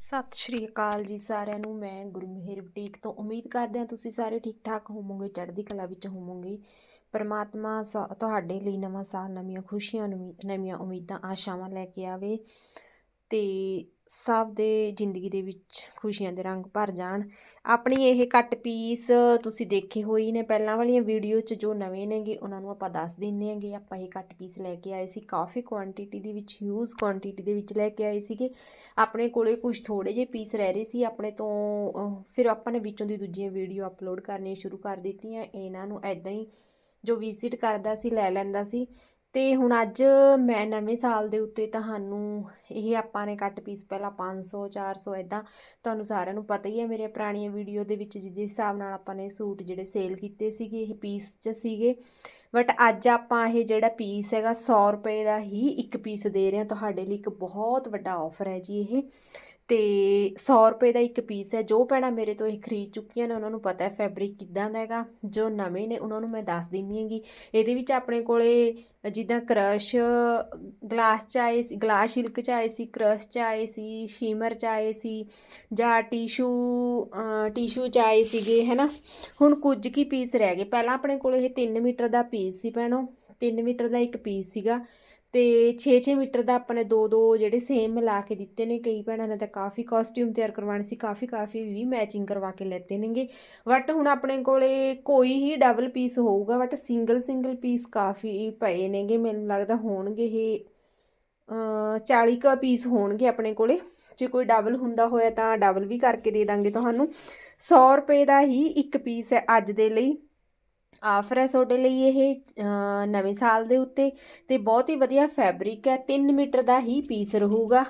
ਸਤਿ ਸ਼੍ਰੀ ਅਕਾਲ ਜੀ ਸਾਰਿਆਂ ਨੂੰ, ਮੈਂ ਗੁਰਮੇਹਰ ਬੁਟੀਕ ਤੋਂ ਉਮੀਦ ਕਰਦੇ ਹਾਂ ਤੁਸੀਂ ਸਾਰੇ ਠੀਕ ਠਾਕ ਹੋਵੋਗੇ, ਚੜ੍ਹਦੀ ਕਲਾ ਵਿੱਚ ਹੋਵੋਗੇ। ਪਰਮਾਤਮਾ ਸ- ਤੁਹਾਡੇ ਲਈ ਨਵਾਂ ਸਾਲ ਨਵੀਆਂ ਖੁਸ਼ੀਆਂ, ਨਵੀਂ- ਨਵੀਆਂ ਉਮੀਦਾਂ, ਆਸ਼ਾਵਾਂ ਲੈ ਕੇ ਆਵੇ। ਅਤੇ ਸਭ ਦੇ ਜ਼ਿੰਦਗੀ ਦੇ ਵਿੱਚ ਖੁਸ਼ੀਆਂ ਦੇ ਰੰਗ ਭਰ ਜਾਣ। ਆਪਣੀ ਇਹ ਕੱਟ ਪੀਸ ਤੁਸੀਂ ਦੇਖੇ ਹੋਈ ਨੇ ਪਹਿਲਾਂ ਵਾਲੀਆਂ ਵੀਡੀਓ 'ਚ ਜੋ ਨਵੇਂ ਨੇਗੇ, ਉਹਨਾਂ ਨੂੰ ਆਪਾਂ ਦੱਸ ਦਿੰਦੇ ਹਾਂਗੇ। ਆਪਾਂ ਇਹ ਕੱਟ ਪੀਸ ਲੈ ਕੇ ਆਏ ਸੀ, ਕਾਫੀ ਕੁਆਂਟੀਟੀ ਦੇ ਵਿੱਚ ਹਿਊਜ ਕੁਆਂਟੀਟੀ ਦੇ ਵਿੱਚ ਲੈ ਕੇ ਆਏ ਸੀਗੇ। ਆਪਣੇ ਕੋਲੇ ਕੁਝ ਥੋੜੇ ਜਿਹੇ ਪੀਸ ਰਹਿ ਰਹੇ ਸੀ, ਆਪਣੇ ਤੋਂ ਫਿਰ ਆਪਾਂ ਨੇ ਵਿੱਚੋਂ ਦੀ ਦੂਜੀਆਂ ਵੀਡੀਓ ਅਪਲੋਡ ਕਰਨੀਆਂ ਸ਼ੁਰੂ ਕਰ ਦਿੱਤੀਆਂ। ਇਹਨਾਂ ਨੂੰ ਐਦਾਂ ਹੀ ਜੋ ਵਿਜ਼ਿਟ ਕਰਦਾ ਸੀ, ਲੈ ਲੈਂਦਾ ਸੀ। ਤੇ ਹੁਣ ਅੱਜ ਮੈਂ ਨਵੇਂ ਸਾਲ ਦੇ ਉੱਤੇ ਤੁਹਾਨੂੰ ਇਹ ਆਪਾਂ ਨੇ ਕੱਟ ਪੀਸ ਪਹਿਲਾਂ 500 400 ਐਦਾਂ ਤੁਹਾਨੂੰ ਸਾਰਿਆਂ ਨੂੰ ਪਤਾ ਹੀ ਹੈ ਮੇਰੇ ਪੁਰਾਣੀਆਂ ਵੀਡੀਓ ਦੇ ਵਿੱਚ ਜਿਸ ਹਿਸਾਬ ਨਾਲ ਆਪਾਂ ਨੇ ਸੂਟ ਜਿਹੜੇ ਸੇਲ ਕੀਤੇ ਸੀਗੇ, ਇਹ ਪੀਸ 'ਚ ਸੀਗੇ। ਬਟ ਅੱਜ ਆਪਾਂ ਇਹ ਜਿਹੜਾ ਪੀਸ ਹੈਗਾ 100 ਰੁਪਏ ਦਾ ਹੀ ਇੱਕ ਪੀਸ ਦੇ ਰਹੇ ਹਾਂ। ਤੁਹਾਡੇ ਲਈ ਇੱਕ ਬਹੁਤ ਵੱਡਾ ਆਫਰ ਹੈ ਜੀ ਇਹ। ਅਤੇ ਸੌ ਰੁਪਏ ਦਾ ਇੱਕ ਪੀਸ ਹੈ, ਜੋ ਭੈਣਾਂ ਮੇਰੇ ਤੋਂ ਇਹ ਖਰੀਦ ਚੁੱਕੀਆਂ ਨੇ, ਉਹਨਾਂ ਨੂੰ ਪਤਾ ਹੈ ਫੈਬਰਿਕ ਕਿੱਦਾਂ ਦਾ ਹੈਗਾ, ਜੋ ਨਵੇਂ ਨੇ, ਉਹਨਾਂ ਨੂੰ ਮੈਂ ਦੱਸ ਦਿੰਦੀ ਹੈਗੀ। ਇਹਦੇ ਵਿੱਚ ਆਪਣੇ ਕੋਲੇ ਜਿੱਦਾਂ ਕਰਸ਼ ਗਲਾਸ ਚ ਆਏ ਸੀ ਗਲਾਸ ਸ਼ਿਲਕ ਚ ਆਏ ਸੀ ਕਰਸ਼ ਚ ਆਏ ਸੀ ਸ਼ੀਮਰ ਚ ਆਏ ਸੀ, ਜਾਂ ਟਿਸ਼ੂ ਟਿਸ਼ੂ ਚ ਆਏ ਸੀਗੇ, ਹੈਨਾ। ਹੁਣ ਕੁਝ ਕੀ ਪੀਸ ਰਹਿ ਗਏ। ਪਹਿਲਾਂ ਆਪਣੇ ਕੋਲ ਇਹ 3 ਮੀਟਰ ਦਾ ਪੀਸ ਸੀ ਭੈਣੋ। 3 ਮੀਟਰ ਦਾ ਇੱਕ ਪੀਸ ਸੀਗਾ ਤੇ 6-6 ਮੀਟਰ ਦਾ ਆਪਾਂ ਨੇ ਦੋ ਦੋ ਜਿਹੜੇ ਸੇਮ ਮਿਲਾ ਕੇ ਦਿੱਤੇ ਨੇ, ਕਈ ਭੈਣਾਂ ਨੇ ਤਾਂ ਕਾਫੀ ਕਾਸਟਿਊਮ ਤਿਆਰ ਕਰਵਾਉਣੇ ਸੀ, ਕਾਫੀ ਕਾਫੀ ਵੀ ਮੈਚਿੰਗ ਕਰਵਾ ਕੇ ਲੈਤੇ ਨੇਗੇ। ਬਟ ਹੁਣ ਆਪਣੇ ਕੋਲੇ ਕੋਈ ਹੀ ਡਬਲ ਪੀਸ ਹੋਊਗਾ ਬਟ ਸਿੰਗਲ ਸਿੰਗਲ ਪੀਸ ਕਾਫੀ ਪਏ ਨੇਗੇ, ਮੈਨੂੰ ਲੱਗਦਾ ਹੋਣਗੇ ਇਹ ਅ 40 ਕ ਪੀਸ ਹੋਣਗੇ ਆਪਣੇ ਕੋਲੇ। ਜੇ ਕੋਈ ਡਬਲ ਹੁੰਦਾ ਹੋਇਆ ਤਾਂ ਡਬਲ ਵੀ ਕਰਕੇ ਦੇ ਦਾਂਗੇ ਤੁਹਾਨੂੰ। 100 ਰੁਪਏ ਦਾ ਹੀ ਇੱਕ ਪੀਸ ਹੈ ਅੱਜ ਦੇ ਲਈ। ਆਫਰ ਹੈ ਤੁਹਾਡੇ ਲਈ ਇਹ ਨਵੇਂ ਸਾਲ ਦੇ ਉੱਤੇ ਤੇ ਬਹੁਤ ਹੀ ਵਧੀਆ ਫੈਬਰਿਕ ਹੈ 3 ਮੀਟਰ ਦਾ ਹੀ ਪੀਸ ਰਹੂਗਾ।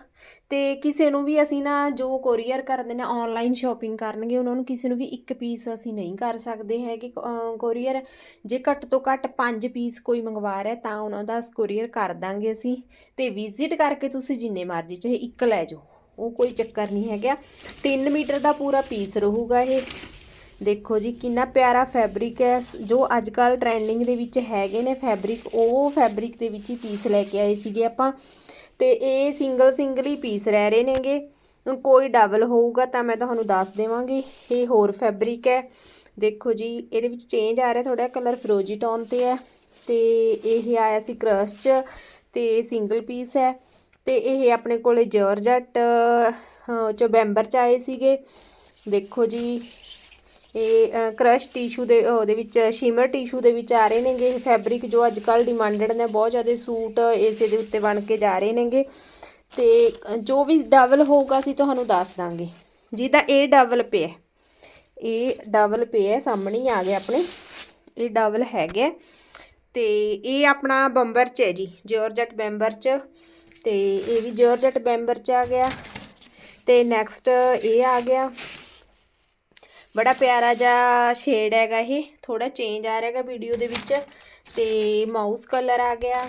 ਤੇ ਕਿਸੇ ਨੂੰ ਵੀ ਅਸੀਂ ਨਾ ਜੋ ਕੋਰੀਅਰ ਕਰਦੇ ਨੇ ਆਨਲਾਈਨ ਸ਼ਾਪਿੰਗ ਕਰਨਗੇ, ਉਹਨਾਂ ਨੂੰ ਕਿਸੇ ਨੂੰ ਵੀ ਇੱਕ ਪੀਸ ਅਸੀਂ ਨਹੀਂ ਕਰ ਸਕਦੇ ਹੈਗੇ। ਕੋਰੀਅਰ ਜੇ ਘੱਟ ਤੋਂ ਘੱਟ 5 ਪੀਸ ਕੋਈ ਮੰਗਵਾ ਰਿਹਾ, ਤਾਂ ਉਹਨਾਂ ਦਾ ਕੋਰੀਅਰ ਕਰ ਦਾਂਗੇ ਅਸੀਂ। ਤੇ ਵਿਜ਼ਿਟ ਕਰਕੇ ਤੁਸੀਂ ਜਿੰਨੇ ਮਰਜ਼ੀ, ਚਾਹੇ ਇੱਕ ਲੈ ਜਾਓ, ਉਹ ਕੋਈ ਚੱਕਰ ਨਹੀਂ ਹੈਗਾ। 3 ਮੀਟਰ ਦਾ ਪੂਰਾ ਪੀਸ ਰਹੂਗਾ ਇਹ। ਦੇਖੋ ਜੀ, ਕਿੰਨਾ ਪਿਆਰਾ ਫੈਬਰਿਕ ਹੈ। ਜੋ ਅੱਜ ਕੱਲ ਟ੍ਰੈਂਡਿੰਗ ਦੇ ਵਿੱਚ ਹੈਗੇ ਨੇ ਫੈਬਰਿਕ ਉਹ ਫੈਬਰਿਕ ਦੇ ਵਿੱਚ ਹੀ ਪੀਸ ਲੈ ਕੇ ਆਏ ਸੀਗੇ ਆਪਾਂ। ਤੇ ਇਹ ਸਿੰਗਲ ਸਿੰਗਲ ਹੀ ਪੀਸ ਰਹਿ ਰਹੇ ਨੇਗੇ। ਕੋਈ ਡਬਲ ਹੋਊਗਾ ਤਾਂ ਮੈਂ ਤੁਹਾਨੂੰ ਦੱਸ ਦੇਵਾਂਗੀ। ਇਹ ਹੋਰ ਫੈਬਰਿਕ ਹੈ। ਦੇਖੋ ਜੀ, ਇਹਦੇ ਵਿੱਚ ਚੇਂਜ ਆ ਰਿਹਾ ਥੋੜਾ ਕਲਰ ਫਿਰੋਜੀ ਟੋਨ ਤੇ ਹੈ। ਤੇ ਇਹ ਆਇਆ ਸੀ ਕ੍ਰਸ਼ ਚ, ਤੇ ਸਿੰਗਲ ਪੀਸ ਹੈ। ਤੇ ਇਹ ਆਪਣੇ ਕੋਲੇ ਜੋਰਜਟ ਚੋਬੈਂਬਰ ਚ ਆਏ ਸੀਗੇ। ਦੇਖੋ ਜੀ ਇਹ ਕ੍ਰਸ਼ ਟਿਸ਼ੂ ਦੇ ਉਹਦੇ ਵਿੱਚ ਸ਼ਿਮਰ ਟਿਸ਼ੂ ਦੇ ਵਿੱਚ ਆ ਰਹੇ ਨੇਗੇ। ਇਹ ਫੈਬਰਿਕ ਜੋ ਅੱਜ ਕੱਲ ਡਿਮਾਂਡਡ ਨੇ, ਬਹੁਤ ਜ਼ਿਆਦਾ ਸੂਟ ਇਸੇ ਦੇ ਉੱਤੇ ਬਣ ਕੇ ਜਾ ਰਹੇ ਨੇਗੇ। ਤੇ ਜੋ ਵੀ ਡਬਲ ਹੋਊਗਾ, ਅਸੀਂ ਤੁਹਾਨੂੰ ਦੱਸ ਦਾਂਗੇ। ਜਿਹਦਾ ਇਹ ਡਬਲ ਪਿਆ ਇਹ ਡਬਲ ਪਿਆ ਸਾਹਮਣੇ ਹੀ ਆ ਗਿਆ ਆਪਣੇ। ਇਹ ਡਬਲ ਹੈਗਾ ਤੇ ਇਹ ਆਪਣਾ ਬੰਬਰ ਚ ਹੈ ਜੀ ਜੋਰਜਟ ਬੰਬਰ ਚ। ਤੇ ਇਹ ਵੀ ਜੋਰਜਟ ਬੰਬਰ ਚ ਆ ਗਿਆ। ਤੇ ਨੈਕਸਟ ਇਹ ਆ ਗਿਆ। ਬੜਾ ਪਿਆਰਾ ਜਿਹਾ ਸ਼ੇਡ ਹੈਗਾ ਇਹ। ਥੋੜਾ ਚੇਂਜ ਆ ਰਿਹਾਗਾ ਵੀਡੀਓ ਦੇ ਵਿੱਚ। ਤੇ ਮਾਊਸ ਕਲਰ ਆ ਗਿਆ।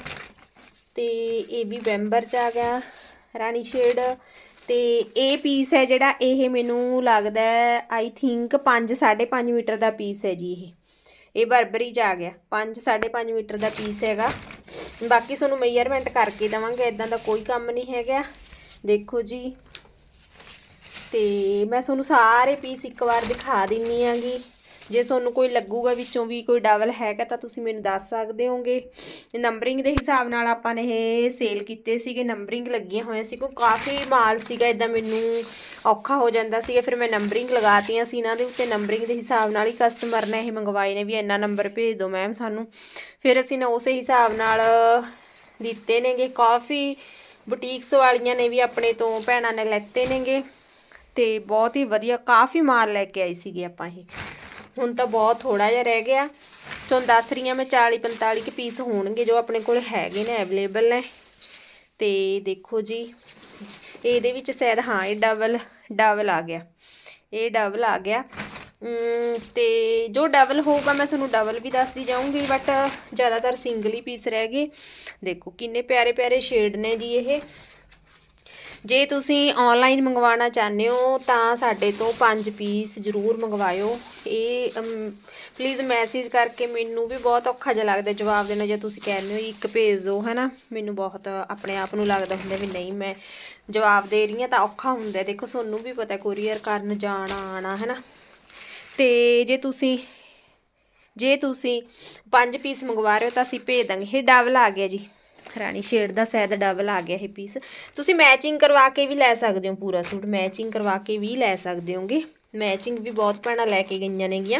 ਤੇ ਇਹ ਵੀ ਬੈਂਬਰ ਚ ਆ ਗਿਆ, ਰਾਣੀ ਸ਼ੇਡ ਤੇ ਇਹ ਪੀਸ ਹੈ ਜਿਹੜਾ ਇਹ ਮੈਨੂੰ ਲੱਗਦਾ ਆਈ ਥਿੰਕ 5 5.5 ਮੀਟਰ ਦਾ ਪੀਸ ਹੈ ਜੀ ਇਹ। ਇਹ ਬਰਬਰੀ ਚ ਆ ਗਿਆ। 5 5.5 ਮੀਟਰ ਦਾ ਪੀਸ ਹੈਗਾ। ਬਾਕੀ ਤੁਹਾਨੂੰ ਮੇਜਰਮੈਂਟ ਕਰਕੇ ਦਵਾਂਗੇ ਇਦਾਂ ਦਾ ਕੋਈ ਕੰਮ ਨਹੀਂ ਹੈਗਾ। ਦੇਖੋ ਜੀ। ਤੇ ਮੈਂ ਤੁਹਾਨੂੰ ਸਾਰੇ ਪੀਸ ਇੱਕ ਵਾਰ ਦਿਖਾ ਦਿੰਨੀ ਆਂਗੀ। ਜੇ ਤੁਹਾਨੂੰ ਕੋਈ ਲੱਗੂਗਾ ਵਿੱਚੋਂ ਵੀ ਕੋਈ ਡਬਲ ਹੈਗਾ ਤਾਂ ਤੁਸੀਂ ਮੈਨੂੰ ਦੱਸ ਸਕਦੇ ਹੋਗੇ। ਨੰਬਰਿੰਗ ਦੇ ਹਿਸਾਬ ਨਾਲ ਆਪਾਂ ਨੇ ਇਹ ਸੇਲ ਕੀਤੇ ਸੀਗੇ। ਨੰਬਰਿੰਗ ਲੱਗੀਆਂ ਹੋਈਆਂ ਸੀ ਕੋਈ ਕਾਫੀ ਮਾਲ ਸੀਗਾ ਇਦਾਂ ਮੈਨੂੰ ਔਖਾ ਹੋ ਜਾਂਦਾ ਸੀਗਾ। ਫਿਰ ਮੈਂ ਨੰਬਰਿੰਗ ਲਗਾਤੀਆਂ ਸੀ ਇਹਨਾਂ ਦੇ ਉੱਤੇ। ਨੰਬਰਿੰਗ ਦੇ ਹਿਸਾਬ ਨਾਲ ਹੀ ਕਸਟਮਰ ਨੇ ਇਹ ਮੰਗਵਾਏ ਨੇ ਵੀ ਇੰਨਾ ਨੰਬਰ ਭੇਜ ਦਿਓ ਮੈਮ ਸਾਨੂੰ। ਫਿਰ ਅਸੀਂ ਨਾ ਉਸੇ ਹਿਸਾਬ ਨਾਲ ਦਿੱਤੇ ਨੇਗੇ। ਕਾਫੀ ਬੁਟੀਕਸ ਵਾਲੀਆਂ ਨੇ ਵੀ ਆਪਣੇ ਤੋਂ ਭੈਣਾਂ ਨੇ ਲੈਤੇ ਨੇਗੇ। ਤੇ ਬਹੁਤ ਹੀ ਵਧੀਆ ਕਾਫੀ ਮਾਲ ਲੈ ਕੇ ਆਈ ਸੀਗੀ ਆਪਾਂ ਇਹ। ਹੁਣ ਤਾਂ ਬਹੁਤ ਥੋੜਾ ਜਿਹਾ ਰਹਿ ਗਿਆ। ਤੁਹਾਨੂੰ ਦੱਸ ਰਹੀ ਹਾਂ ਮੈਂ 40 45 ਕੁ ਪੀਸ ਹੋਣਗੇ ਜੋ ਆਪਣੇ ਕੋਲ ਹੈਗੇ ਨੇ ਅਵੇਲੇਬਲ ਨੇ। ਤੇ ਦੇਖੋ ਜੀ ਇਹਦੇ ਵਿੱਚ ਸ਼ਾਇਦ ਹਾਂ ਇਹ ਡਬਲ ਡਬਲ ਆ ਗਿਆ। ਇਹ ਡਬਲ ਆ ਗਿਆ। ਅਮ, ਤੇ ਜੋ ਡਬਲ ਹੋਊਗਾ ਮੈਂ ਤੁਹਾਨੂੰ ਡਬਲ ਵੀ ਦੱਸਦੀ ਜਾਊਂਗੀ ਬਟ ਜ਼ਿਆਦਾਤਰ ਸਿੰਗਲ ਹੀ ਪੀਸ ਰਹਿ ਗਏ। ਦੇਖੋ ਕਿੰਨੇ ਪਿਆਰੇ ਪਿਆਰੇ ਸ਼ੇਡ ਨੇ ਜੀ ਇਹ। ਜੇ ਤੁਸੀਂ ਆਨਲਾਈਨ ਮੰਗਵਾਉਣਾ ਚਾਹੁੰਦੇ ਹੋ, ਤਾਂ ਸਾਡੇ ਤੋਂ 5 ਪੀਸ ਜ਼ਰੂਰ ਮੰਗਵਾਇਓ। ਇਹ ਪਲੀਜ਼ ਮੈਸੇਜ ਕਰਕੇ ਮੈਨੂੰ ਵੀ ਬਹੁਤ ਔਖਾ ਜਿਹਾ ਲੱਗਦਾ, ਜਵਾਬ ਦੇਣਾ, ਜੇ ਤੁਸੀਂ ਕਹਿੰਦੇ ਹੋ ਇੱਕ ਭੇਜ ਦਿਓ ਹੈਨਾ? ਮੈਨੂੰ ਬਹੁਤ ਆਪਣੇ ਆਪ ਨੂੰ ਲੱਗਦਾ ਹੁੰਦਾ ਵੀ ਨਹੀਂ, ਮੈਂ ਜਵਾਬ ਦੇ ਰਹੀ ਹਾਂ, ਤਾਂ ਔਖਾ ਹੁੰਦਾ ਦੇਖੋ, ਤੁਹਾਨੂੰ ਵੀ ਪਤਾ ਕੋਰੀਅਰ ਕਰਨ ਜਾਣਾ ਆਣਾ ਹੈ ਨਾ ਤੇ ਜੇ ਤੁਸੀਂ ਜੇ ਤੁਸੀਂ ਪੰਜ ਪੀਸ ਮੰਗਵਾ ਰਹੇ ਹੋ, ਤਾਂ ਅਸੀਂ ਭੇਜ ਦਾਂਗੇ। ਇਹ ਡਬਲ ਆ ਗਿਆ ਜੀ। ਰਾਣੀ ਸ਼ੇਡ ਦਾ ਸ਼ਾਇਦ ਡਬਲ ਆ ਗਿਆ ਇਹ ਪੀਸ ਤੁਸੀਂ ਮੈਚਿੰਗ ਕਰਵਾ ਕੇ ਵੀ ਲੈ ਸਕਦੇ ਹੋ ਪੂਰਾ ਸੂਟ। ਮੈਚਿੰਗ ਕਰਵਾ ਕੇ ਵੀ ਲੈ ਸਕਦੇ ਹੋਗੇ। ਮੈਚਿੰਗ ਵੀ ਬਹੁਤ ਭੈਣਾਂ ਲੈ ਕੇ ਗਈਆਂ ਨੇਗੀਆਂ।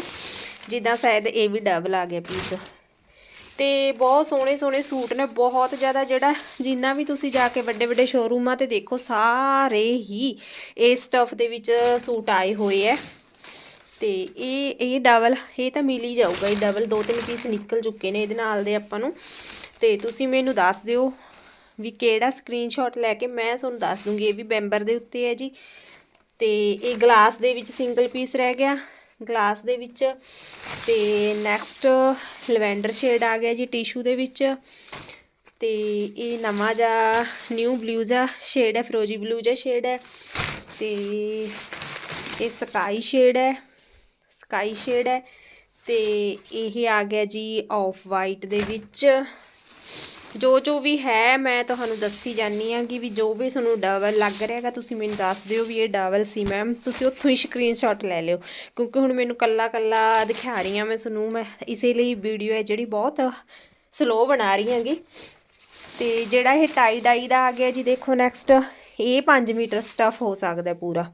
ਜਿੱਦਾਂ ਸ਼ਾਇਦ ਇਹ ਵੀ ਡਬਲ ਆ ਗਿਆ ਪੀਸ ਤੇ ਬਹੁਤ ਸੋਹਣੇ ਸੋਹਣੇ ਸੂਟ ਨੇ। ਬਹੁਤ ਜ਼ਿਆਦਾ ਜਿਹੜਾ ਜਿੰਨਾ ਵੀ ਤੁਸੀਂ ਜਾ ਕੇ ਵੱਡੇ ਵੱਡੇ ਸ਼ੋਰੂਮਾਂ ਤੇ ਦੇਖੋ, ਸਾਰੇ ਹੀ ਇਸ ਸਟਫ ਦੇ ਵਿੱਚ ਸੂਟ ਆਏ ਹੋਏ ਐ। ਤੇ ਇਹ ਇਹ ਡਬਲ, ਇਹ ਤਾਂ ਮਿਲ ਹੀ ਜਾਊਗਾ। ਇਹ ਡਬਲ ਦੋ ਤਿੰਨ ਪੀਸ ਨਿਕਲ ਚੁੱਕੇ ਨੇ ਇਹਦੇ ਨਾਲ ਦੇ ਆਪਾਂ ਨੂੰ। ਤੇ ਤੁਸੀਂ ਮੈਨੂੰ ਦੱਸ ਦਿਓ ਵੀ ਕਿਹੜਾ ਸਕਰੀਨਸ਼ਾਟ ਲੈ ਕੇ ਮੈਂ ਤੁਹਾਨੂੰ ਦੱਸ ਦੂੰਗੀ। ਇਹ ਵੀ ਬੈਂਬਰ ਦੇ ਉੱਤੇ ਹੈ ਜੀ। ਤੇ ਇਹ ਗਲਾਸ ਦੇ ਵਿੱਚ ਸਿੰਗਲ ਪੀਸ ਰਹਿ ਗਿਆ। ਗਲਾਸ ਦੇ ਵਿੱਚ ਤੇ ਨੈਕਸਟ ਲਵੈਂਡਰ ਸ਼ੇਡ ਆ ਗਿਆ ਜੀ ਟਿਸ਼ੂ ਦੇ ਵਿੱਚ। ਤੇ ਇਹ ਨਵਾਂ ਜਿਹਾ ਨਿਊ ਬਲੂ ਜਿਹਾ ਸ਼ੇਡ ਹੈ, ਫਰੋਜੀ ਬਲੂ ਜਿਹਾ ਸ਼ੇਡ ਹੈ। ਤੇ ਇਹ ਸਕਾਈ ਸ਼ੇਡ ਹੈ, ਸਕਾਈ ਸ਼ੇਡ ਹੈ। ਤੇ ਇਹ ਆ ਗਿਆ ਜੀ ਆਫ ਵਾਈਟ ਦੇ ਵਿੱਚ। ਜੋ ਜੋ ਵੀ ਹੈ, ਮੈਂ ਤੁਹਾਨੂੰ ਦੱਸੀ ਜਾਨੀ ਆ ਕਿ ਵੀ ਜੋ ਵੀ ਤੁਹਾਨੂੰ ਡਬਲ ਲੱਗ ਰਿਹਾ ਤੁਸੀਂ ਮੈਨੂੰ ਦੱਸ ਦਿਓ ਵੀ ਇਹ ਡਬਲ ਸੀ ਮੈਮ ਤੁਸੀਂ ਉੱਥੋਂ ਹੀ ਸਕਰੀਨਸ਼ਾਟ ਲੈ ਲਿਓ, ਕਿਉਂਕਿ ਹੁਣ ਮੈਨੂੰ ਕੱਲਾ ਕੱਲਾ ਦਿਖਾ ਰਹੀ ਆ ਮੈਂ ਤੁਹਾਨੂੰ। ਮੈਂ ਇਸੇ ਲਈ ਵੀਡੀਓ ਹੈ ਜਿਹੜੀ ਬਹੁਤ ਸਲੋ ਬਣਾ ਰਹੀ ਹਾਂਗੀ। ਤੇ ਜਿਹੜਾ ਇਹ ਟਾਈ ਡਾਈ ਦਾ ਆ ਗਿਆ ਜੀ, ਦੇਖੋ ਨੈਕਸਟ ਇਹ 5 ਮੀਟਰ ਸਟਫ ਹੋ ਸਕਦਾ ਪੂਰਾ।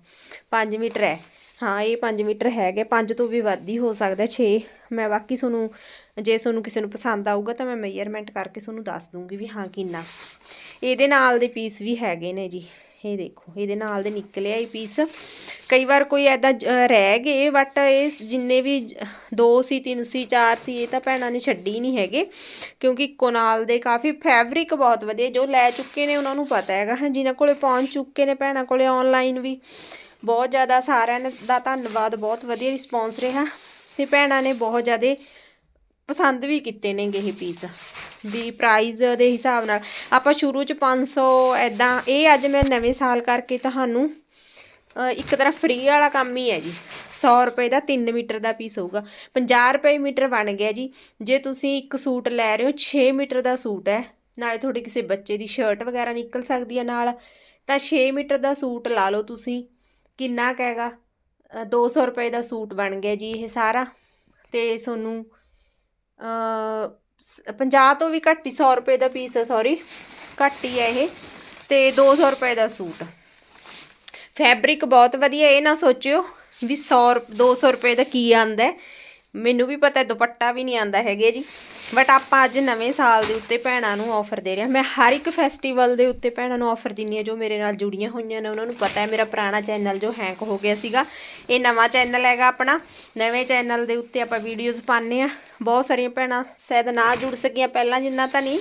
5 ਮੀਟਰ ਹੈ। ਹਾਂ, ਇਹ 5 ਮੀਟਰ ਹੈਗੇ 5 ਤੋਂ ਵੀ ਵੱਧ ਹੀ ਹੋ ਸਕਦਾ 6 ਮੈਂ ਬਾਕੀ ਤੁਹਾਨੂੰ ਜੇ ਤੁਹਾਨੂੰ ਕਿਸੇ ਨੂੰ ਪਸੰਦ ਆਊਗਾ ਤਾਂ ਮੈਂ ਮੇਜਰਮੈਂਟ ਕਰਕੇ ਤੁਹਾਨੂੰ ਦੱਸ ਦੂੰਗੀ ਵੀ ਹਾਂ ਕਿੰਨਾ। ਇਹਦੇ ਨਾਲ ਦੇ ਪੀਸ ਵੀ ਹੈਗੇ ਨੇ ਜੀ। ਇਹ ਦੇਖੋ, ਇਹਦੇ ਨਾਲ ਦੇ ਨਿਕਲੇ ਆ ਇਹ ਪੀਸ ਕਈ ਵਾਰ ਕੋਈ ਐਦਾਂ ਰਹਿ ਗਏ ਬਟ ਇਹ ਜਿੰਨੇ ਵੀ 2 ਸੀ 3 ਸੀ 4 ਸੀ, ਇਹ ਤਾਂ ਭੈਣਾਂ ਨੇ ਛੱਡੀ ਨਹੀਂ ਹੈਗੇ। ਕਿਉਂਕਿ ਕੋਨਾਲ ਦੇ ਕਾਫੀ ਫੈਬਰਿਕ ਬਹੁਤ ਵਧੀਆ, ਜੋ ਲੈ ਚੁੱਕੇ ਨੇ ਉਹਨਾਂ ਨੂੰ ਪਤਾ ਹੈਗਾ। ਹਾਂ, ਜਿਨ੍ਹਾਂ ਕੋਲੇ ਪਹੁੰਚ ਚੁੱਕੇ ਨੇ, ਭੈਣਾਂ ਕੋਲੇ ਆਨਲਾਈਨ ਵੀ। ਬਹੁਤ ਜ਼ਿਆਦਾ ਸਾਰਿਆਂ ਨੇ ਦਾ ਧੰਨਵਾਦ, ਬਹੁਤ ਵਧੀਆ ਰਿਸਪੌਂਸ ਰਿਹਾ। ਤੇ ਭੈਣਾਂ ਨੇ ਬਹੁਤ ਜ਼ਿਆਦਾ ਪਸੰਦ ਵੀ ਕੀਤੇ ਨੇਗੇ ਇਹ ਪੀਸ ਵੀ ਪ੍ਰਾਈਜ਼ ਦੇ ਹਿਸਾਬ ਨਾਲ ਆਪਾਂ ਸ਼ੁਰੂ ਚ 500 ਐਦਾਂ ਇਹ ਅੱਜ ਮੈਂ ਨਵੇਂ ਸਾਲ ਕਰਕੇ ਤੁਹਾਨੂੰ ਇੱਕ ਤਰ੍ਹਾਂ ਫ੍ਰੀ ਵਾਲਾ ਕੰਮ ਹੀ ਹੈ ਜੀ। 100 ਰੁਪਏ ਦਾ 3 ਮੀਟਰ ਦਾ ਪੀਸ ਹੋਊਗਾ। 50 ਰੁਪਏ ਮੀਟਰ ਬਣ ਗਿਆ ਜੀ। ਜੇ ਤੁਸੀਂ ਇੱਕ ਸੂਟ ਲੈ ਰਹੇ ਹੋ 6 ਮੀਟਰ ਦਾ ਸੂਟ ਹੈ। ਨਾਲੇ ਤੁਹਾਡੇ ਕਿਸੇ ਬੱਚੇ ਦੀ ਸ਼ਰਟ ਵਗੈਰਾ ਨਿਕਲ ਸਕਦੀ ਹੈ ਨਾਲ। ਤਾਂ 6 ਮੀਟਰ ਦਾ ਸੂਟ ਲਾ ਲਓ ਤੁਸੀਂ। ਕਿੰਨਾ ਕੁ ਹੈਗਾ? ਅ, 200 ਰੁਪਏ ਦਾ ਸੂਟ ਬਣ ਗਿਆ ਜੀ ਇਹ ਸਾਰਾ। ਤੇ ਤੁਹਾਨੂੰ 50 ਤੋਂ ਵੀ ਘੱਟ ਹੀ 100 ਰੁਪਏ ਦਾ ਪੀਸ ਹੈ ਸੌਰੀ ਘੱਟ ਹੀ ਹੈ ਇਹ, ਤੇ 200 ਰੁਪਏ ਦਾ ਸੂਟ। ਫੈਬਰਿਕ ਬਹੁਤ ਵਧੀਆ, ਇਹ ਨਾ ਸੋਚਿਓ ਵੀ 100 200 ਰੁਪਏ ਦਾ ਕੀ ਆਂਦਾ ਮੈਨੂੰ ਵੀ ਪਤਾ, ਦੁਪੱਟਾ ਵੀ ਨਹੀਂ ਆਂਦਾ ਹੈਗੇ ਜੀ। ਬਟ ਆਪਾਂ ਅੱਜ ਨਵੇਂ ਸਾਲ ਦੇ ਉੱਤੇ ਭੈਣਾਂ ਨੂੰ ਆਫਰ ਦੇ ਰਹੇ ਹਾਂ। ਮੈਂ ਹਰ ਇੱਕ ਫੈਸਟੀਵਲ ਦੇ ਉੱਤੇ ਭੈਣਾਂ ਨੂੰ ਆਫਰ ਦਿੰਨੀ ਹਾਂ, ਜੋ ਮੇਰੇ ਨਾਲ ਜੁੜੀਆਂ ਹੋਈਆਂ ਨੇ। ਉਹਨਾਂ ਨੂੰ ਪਤਾ ਹੈ, ਮੇਰਾ ਪੁਰਾਣਾ ਚੈਨਲ ਜੋ ਹੈਂਕ ਹੋ ਗਿਆ ਸੀਗਾ, ਇਹ ਨਵਾਂ ਚੈਨਲ ਹੈਗਾ ਆਪਣਾ। ਨਵੇਂ ਚੈਨਲ ਦੇ ਉੱਤੇ ਆਪਾਂ ਵੀਡੀਓਜ਼ ਪਾਉਂਦੇ ਆ ਬਹੁਤ ਸਾਰੀਆਂ ਭੈਣਾਂ ਸ਼ਾਇਦ ਨਾ ਜੁੜ ਸਕੀਆਂ ਪਹਿਲਾਂ ਜਿੰਨਾ ਤਾਂ ਨਹੀਂ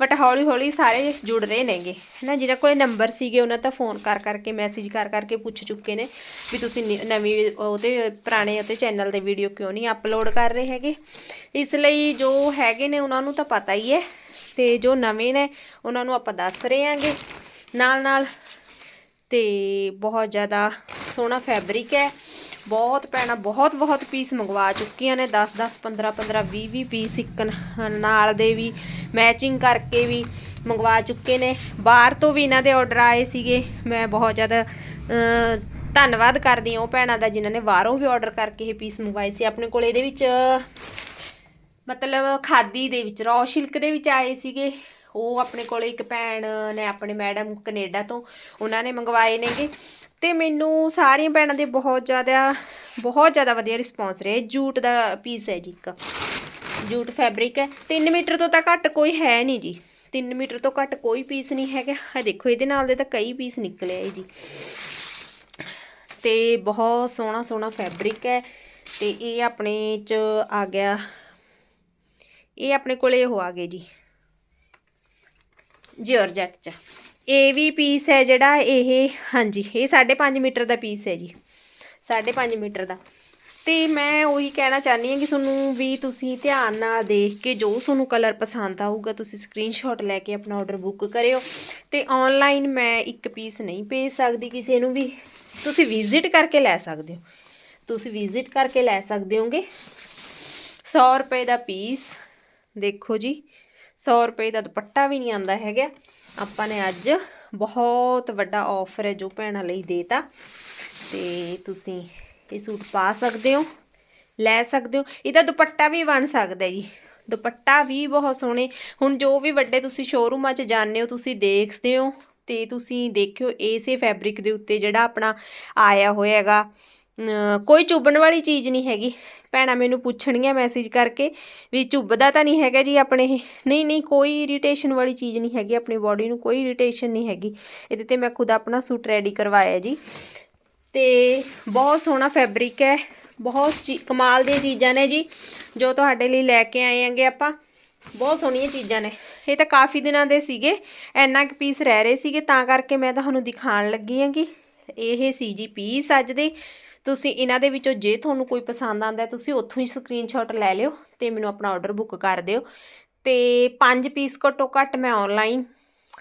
ਬਟ ਹੌਲੀ ਹੌਲੀ ਸਾਰੇ ਜੁੜ ਰਹੇ ਨੇਗੇ। ਹਨਾ ਜਿਨ੍ਹਾਂ ਕੋਲੇ ਨੰਬਰ ਸੀਗੇ, ਉਹਨਾਂ ਤਾਂ ਫੋਨ ਕਰ ਕਰਕੇ ਮੈਸੇਜ ਕਰ ਕਰਕੇ ਪੁੱਛ ਚੁੱਕੇ ਨੇ ਵੀ ਤੁਸੀਂ ਨੀ- ਨਵੀਂ ਉਹਤੇ ਪੁਰਾਣੇ ਅਤੇ ਚੈਨਲ ਦੇ ਵੀਡੀਓ ਕਿਉਂ ਨਹੀਂ ਅਪਲੋਡ ਕਰ ਰਹੇ ਹੈਗੇ? ਇਸ ਲਈ ਜੋ ਹੈ ਹੈਗੇ ਨੇ, ਉਹਨਾਂ ਨੂੰ ਤਾਂ ਪਤਾ ਹੀ ਹੈ। ਤੇ ਜੋ ਨਵੇਂ ਨੇ, ਉਹਨਾਂ ਨੂੰ ਆਪਾਂ ਦੱਸ ਰਹੇ ਹਾਂਗੇ। ਨਾਲ ਨਾਲ ਤੇ ਬਹੁਤ ਜ਼ਿਆਦਾ ਸੋਹਣਾ ਫੈਬਰਿਕ ਹੈ। ਬਹੁਤ ਭੈਣਾਂ, ਬਹੁਤ ਬਹੁਤ ਪੀਸ ਮੰਗਵਾ ਚੁੱਕੀਆਂ ਨੇ। 10 10 15 15 20 20 ਪੀਸ ਇੱਕ ਨਾਲ ਦੇ ਵੀ ਮੈਚਿੰਗ ਕਰਕੇ ਵੀ ਮੰਗਵਾ ਚੁੱਕੇ ਨੇ। ਬਾਹਰ ਤੋਂ ਵੀ ਇਹਨਾਂ ਦੇ ਆਰਡਰ ਆਏ ਸੀਗੇ। ਮੈਂ ਬਹੁਤ ਜ਼ਿਆਦਾ ਧੰਨਵਾਦ ਕਰਦੀ ਹਾਂ ਉਹ ਭੈਣਾਂ ਦਾ, ਜਿਨ੍ਹਾਂ ਨੇ ਬਾਹਰੋਂ ਵੀ ਆਰਡਰ ਕਰਕੇ ਇਹ ਪੀਸ ਮੰਗਵਾਏ ਸੀ। ਆਪਣੇ ਕੋਲ ਇਹਦੇ ਵਿੱਚ ਮਤਲਬ ਖਾਦੀ ਦੇ ਵਿੱਚ ਰॉ ਸਿਲਕ ਦੇ ਵਿੱਚ ਆਏ ਸੀਗੇ। ਉਹ ਆਪਣੇ ਕੋਲ ਇੱਕ ਭੈਣ ਨੇ ਆਪਣੇ ਮੈਡਮ ਕੈਨੇਡਾ ਤੋਂ ਉਹਨਾਂ ਨੇ ਮੰਗਵਾਏ ਨੇਗੇ। ਤੇ ਮੈਨੂੰ ਸਾਰੀਆਂ ਭੈਣਾਂ ਦੇ ਬਹੁਤ ਜ਼ਿਆਦਾ ਬਹੁਤ ਜ਼ਿਆਦਾ ਵਧੀਆ ਰਿਸਪੌਂਸ ਰਿਹਾ। ਜੂਟ ਦਾ ਪੀਸ ਹੈ ਜੀ ਇੱਕ। ਜੂਟ ਫੈਬਰਿਕ ਹੈ। 3 ਮੀਟਰ ਤੋਂ ਤਾਂ ਘੱਟ ਕੋਈ ਹੈ ਨਹੀਂ ਜੀ। 3 ਮੀਟਰ ਤੋਂ ਘੱਟ ਕੋਈ ਪੀਸ ਨਹੀਂ ਹੈਗਾ। ਆ ਦੇਖੋ, ਇਹਦੇ ਨਾਲ ਦੇ ਤਾਂ ਕਈ ਪੀਸ ਨਿਕਲੇ ਆ ਜੀ। ਤੇ ਬਹੁਤ ਸੋਹਣਾ ਸੋਹਣਾ ਫੈਬਰਿਕ ਹੈ। ਤੇ ਇਹ ਆਪਣੇ ਚ ਆ ਗਿਆ ਇਹ ਆਪਣੇ ਕੋਲੇ ਉਹ ਆ ਗਏ ਜੀ। ਜਿਓਰਜੈਟ ਚ। ਇਹ ਵੀ ਪੀਸ ਹੈ ਜਿਹੜਾ ਇਹ, ਹਾਂਜੀ, ਇਹ 5.5 ਮੀਟਰ ਦਾ ਪੀਸ ਹੈ ਜੀ। 5.5 ਮੀਟਰ ਦਾ। ਤੇ ਮੈਂ ਉਹੀ ਕਹਿਣਾ ਚਾਹਨੀ ਹਾਂ ਕਿ ਤੁਹਾਨੂੰ ਵੀ ਤੁਸੀਂ ਧਿਆਨ ਨਾਲ ਦੇਖ ਕੇ ਜੋ ਤੁਹਾਨੂੰ ਕਲਰ ਪਸੰਦ ਆਊਗਾ, ਤੁਸੀਂ ਸਕਰੀਨਸ਼ਾਟ ਲੈ ਕੇ ਆਪਣਾ ਆਰਡਰ ਬੁੱਕ ਕਰਿਓ। ਤੇ ਆਨਲਾਈਨ ਮੈਂ ਇੱਕ ਪੀਸ ਨਹੀਂ ਭੇਜ ਸਕਦੀ ਕਿਸੇ ਨੂੰ ਵੀ। ਤੁਸੀਂ ਵਿਜ਼ਿਟ ਕਰਕੇ ਲੈ ਸਕਦੇ ਹੋ। ਤੁਸੀਂ ਵਿਜ਼ਿਟ ਕਰਕੇ ਲੈ ਸਕਦੇ ਹੋਗੇ। 100 ਰੁਪਏ ਦਾ ਪੀਸ ਦੇਖੋ ਜੀ 100 ਰੁਪਏ ਦਾ ਦੁਪੱਟਾ ਵੀ ਨਹੀਂ ਆਂਦਾ ਹੈਗਾ। ਆਪਾਂ ਨੇ ਅੱਜ ਬਹੁਤ ਵੱਡਾ ਆਫਰ ਹੈ ਜੋ ਭੈਣਾਂ ਲਈ ਦੇਤਾ। ਤੇ ਤੁਸੀਂ ਇਹ ਸੂਟ ਪਾ ਸਕਦੇ ਹੋ, ਲੈ ਸਕਦੇ ਹੋ। ਇਹਦਾ ਦੁਪੱਟਾ ਵੀ ਬਣ ਸਕਦਾ ਜੀ। ਦੁਪੱਟਾ ਵੀ ਬਹੁਤ ਸੋਹਣੇ। ਹੁਣ ਜੋ ਵੀ ਵੱਡੇ ਤੁਸੀਂ ਸ਼ੋਰੂਮਾਂ 'ਚ ਜਾਂਦੇ ਹੋ, ਤੁਸੀਂ ਦੇਖਦੇ ਹੋ ਤੇ ਤੁਸੀਂ ਦੇਖਿਓ, ਇਸੇ ਫੈਬਰਿਕ ਦੇ ਉੱਤੇ ਜਿਹੜਾ ਆਪਣਾ ਆਇਆ ਹੋਇਆ ਹੈਗਾ। ਕੋਈ ਚੁੱਭਣ ਵਾਲੀ ਚੀਜ਼ ਨਹੀਂ ਹੈਗੀ। ਭੈਣਾਂ ਮੈਨੂੰ ਪੁੱਛਣਗੀਆਂ ਮੈਸੇਜ ਕਰਕੇ ਵੀ ਚੁੱਭਦਾ ਤਾਂ ਨਹੀਂ ਹੈਗਾ ਜੀ ਆਪਣੇ ਇਹ। ਨਹੀਂ ਨਹੀਂ, ਕੋਈ ਇਰੀਟੇਸ਼ਨ ਵਾਲੀ ਚੀਜ਼ ਨਹੀਂ ਹੈਗੀ, ਆਪਣੀ ਬਾਡੀ ਨੂੰ ਕੋਈ ਇਰੀਟੇਸ਼ਨ ਨਹੀਂ ਹੈਗੀ। ਇਹਦੇ ਤੇ ਮੈਂ ਖੁਦ ਆਪਣਾ ਸੂਟ ਰੈਡੀ ਕਰਵਾਇਆ ਜੀ। ਤੇ ਬਹੁਤ ਸੋਹਣਾ ਫੈਬਰਿਕ ਹੈ, ਬਹੁਤ ਚੀ- ਕਮਾਲ ਦੀਆਂ ਚੀਜ਼ਾਂ ਨੇ ਜੀ, ਜੋ ਤੁਹਾਡੇ ਲਈ ਲੈ ਕੇ ਆਏ ਆਂਗੇ ਆਪਾਂ। ਬਹੁਤ ਸੋਹਣੀਆਂ ਚੀਜ਼ਾਂ ਨੇ। ਇਹ ਤਾਂ ਕਾਫੀ ਦਿਨਾਂ ਦੇ ਸੀਗੇ, ਇੰਨਾ ਕੁ ਪੀਸ ਰਹਿ ਰਹੇ ਸੀਗੇ, ਤਾਂ ਕਰਕੇ ਮੈਂ ਤੁਹਾਨੂੰ ਦਿਖਾਉਣ ਲੱਗੀ ਆਂਗੀ ਇਹ ਸੀ ਜੀ ਪੀਸ ਅੱਜ ਦੇ। ਤੁਸੀਂ ਇਹਨਾਂ ਦੇ ਵਿੱਚੋਂ ਜੇ ਤੁਹਾਨੂੰ ਕੋਈ ਪਸੰਦ ਆਂਦਾ ਤੁਸੀਂ ਉੱਥੋਂ ਹੀ ਸਕਰੀਨਸ਼ਾਟ ਲੈ ਲਿਓ ਤੇ ਮੈਨੂੰ ਆਪਣਾ ਆਰਡਰ ਬੁੱਕ ਕਰ ਦਿਓ। ਤੇ ਪੰਜ ਪੀਸ ਘੱਟੋ ਘੱਟ ਮੈਂ ਆਨਲਾਈਨ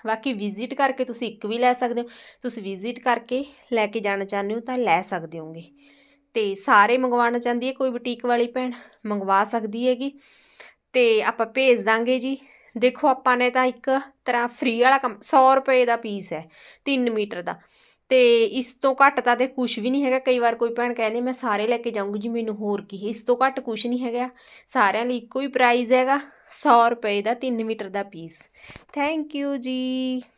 ਬਾਕੀ ਵਿਜ਼ਿਟ ਕਰਕੇ ਤੁਸੀਂ ਇੱਕ ਵੀ ਲੈ ਸਕਦੇ ਹੋ। ਤੁਸੀਂ ਵਿਜ਼ਿਟ ਕਰਕੇ ਲੈ ਕੇ ਜਾਣਾ ਚਾਹੁੰਦੇ ਹੋ ਤਾਂ ਲੈ ਸਕਦੇ ਹੋਗੇ। ਤੇ ਸਾਰੇ ਮੰਗਵਾਉਣਾ ਚਾਹੁੰਦੀ ਹੈ, ਕੋਈ ਬੁਟੀਕ ਵਾਲੀ ਭੈਣ ਮੰਗਵਾ ਸਕਦੀ ਹੈਗੀ। ਤੇ ਆਪਾਂ ਭੇਜ ਦਾਂਗੇ ਜੀ। ਦੇਖੋ ਆਪਾਂ ਨੇ ਤਾਂ ਇੱਕ ਤਰ੍ਹਾਂ ਫ੍ਰੀ ਵਾਲਾ ਕੰਮ 100 ਰੁਪਏ ਦਾ ਪੀਸ ਹੈ 3 ਮੀਟਰ ਦਾ। ਤੇ ਇਸ ਤੋਂ ਘੱਟ ਤਾਂ ਤੇ ਕੁਝ ਵੀ ਨਹੀਂ ਹੈਗਾ। ਕਈ ਵਾਰ ਕੋਈ ਭੈਣ ਕਹਿੰਦੀ, ਮੈਂ ਸਾਰੇ ਲੈ ਕੇ ਜਾਊਂਗੀ ਜੀ, ਮੈਨੂੰ ਹੋਰ ਕੀ ਇਸ ਤੋਂ ਘੱਟ ਕੁਝ ਨਹੀਂ ਹੈਗਾ। ਸਾਰਿਆਂ ਲਈ ਇੱਕੋ ਹੀ ਪ੍ਰਾਈਜ਼ ਹੈਗਾ। 100 ਰੁਪਏ ਦਾ 3 ਮੀਟਰ ਦਾ ਪੀਸ ਥੈਂਕ ਯੂ ਜੀ।